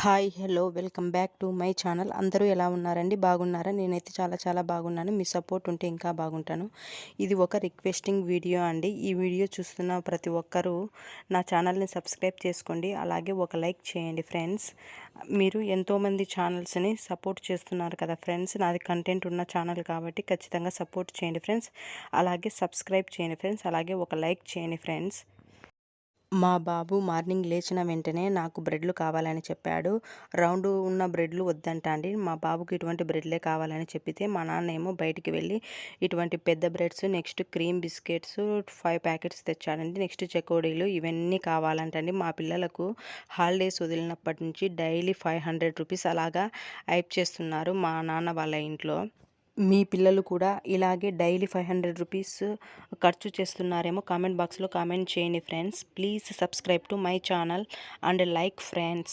Hi hello welcome back to my channel. అందరూ ఎలా ఉన్నారండి? బాగున్నారా? నేనైతే చాలా చాలా బాగున్నాను. మీ సపోర్ట్ ఉంటే ఇంకా బాగుంటాను. ఇది ఒక రిక్వెస్టింగ్ వీడియో అండి. ఈ వీడియో చూస్తున్న ప్రతి ఒక్కరూ నా ఛానల్ని సబ్స్క్రైబ్ చేసుకోండి. అలాగే ఒక లైక్ చేయండి ఫ్రెండ్స్. మీరు ఎంతోమంది ఛానల్స్ని సపోర్ట్ చేస్తున్నారు కదా ఫ్రెండ్స్. నాది కంటెంట్ ఉన్న ఛానల్ కాబట్టి ఖచ్చితంగా సపోర్ట్ చేయండి ఫ్రెండ్స్. అలాగే సబ్స్క్రైబ్ చేయండి ఫ్రెండ్స్. అలాగే ఒక లైక్ చేయండి ఫ్రెండ్స్. మా బాబు మార్నింగ్ లేచిన వెంటనే నాకు బ్రెడ్లు కావాలని చెప్పాడు. రౌండ్ ఉన్న బ్రెడ్లు వద్దంట అండి మా బాబుకి ఇటువంటి బ్రెడ్లే కావాలని చెప్పితే మా నాన్న ఏమో బయటికి వెళ్ళి ఇటువంటి పెద్ద breads next cream biscuits five packets తెచ్చాడండి. Next చెకోడీలు ఇవన్నీ కావాలంటండి. మా పిల్లలకు హాలిడేస్ వదిలినప్పటి నుంచి డైలీ ఫైవ్ హండ్రెడ్ రూపీస్ అలాగా ఐప్ చేస్తున్నారు మా నాన్న వాళ్ళ ఇంట్లో. మీ పిల్లలు కూడా ఇలాగే డైలీ ఫైవ్ హండ్రెడ్ రూపీస్ ఖర్చు చేస్తున్నారేమో కామెంట్ బాక్స్లో కామెంట్ చేయండి friends. Please subscribe to my channel and like friends.